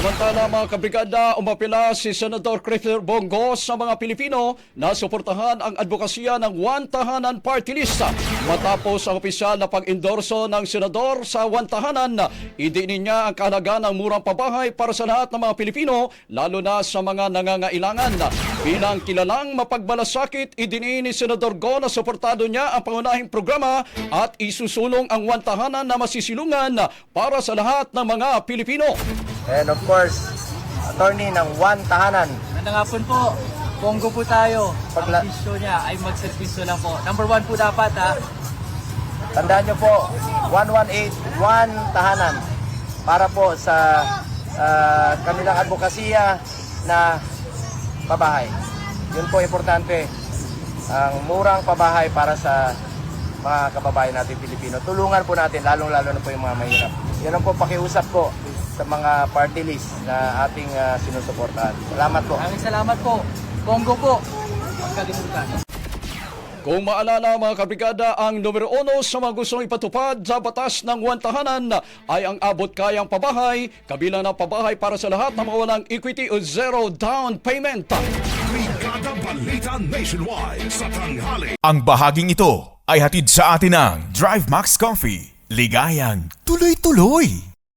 Samantala mga kabrigada, umapila si Senador Christopher Bongo sa mga Pilipino na suportahan ang advokasya ng One Tahanan Party List. Matapos ang opisyal na pag-endorso ng Senador sa One Tahanan, idinin niya ang kahalaga ng murang pabahay para sa lahat ng mga Pilipino, lalo na sa mga nangangailangan. Bilang kilalang mapagbalasakit, idinin ni Senador Go na suportado niya ang pangunahing programa at isusulong ang One Tahanan na masisilungan para sa lahat ng mga Pilipino. And of course, attorney ng One Tahanan. Magandang hapon po. Bongo po tayo. Pagla- Ang bisyo niya ay magservisyo lang po. Number one po dapat ha. Tandaan nyo po, 118 One Tahanan para po sa ah, kanilang advokasya na pabahay. Yun po importante. Ang murang pabahay para sa mga kababayan natin Pilipino. Tulungan po natin, lalong-lalo na po yung mga mahirap. Yan ang po pakiusap ko sa mga party list na ating ah, sinusuportahan. Salamat po. Maraming salamat po. Bongo po. Huwag kalimutan. Kung maalala mga kabrigada, ang numero uno sa mga gustong ipatupad sa batas ng wantahanan ay ang abot kayang pabahay, kabilang ng pabahay para sa lahat ng mga walang equity o zero down payment. Brigada Balita Nationwide sa tanghali. Ang bahaging ito ay hatid sa atin ng Drive Max Coffee. Ligayang tuloy-tuloy.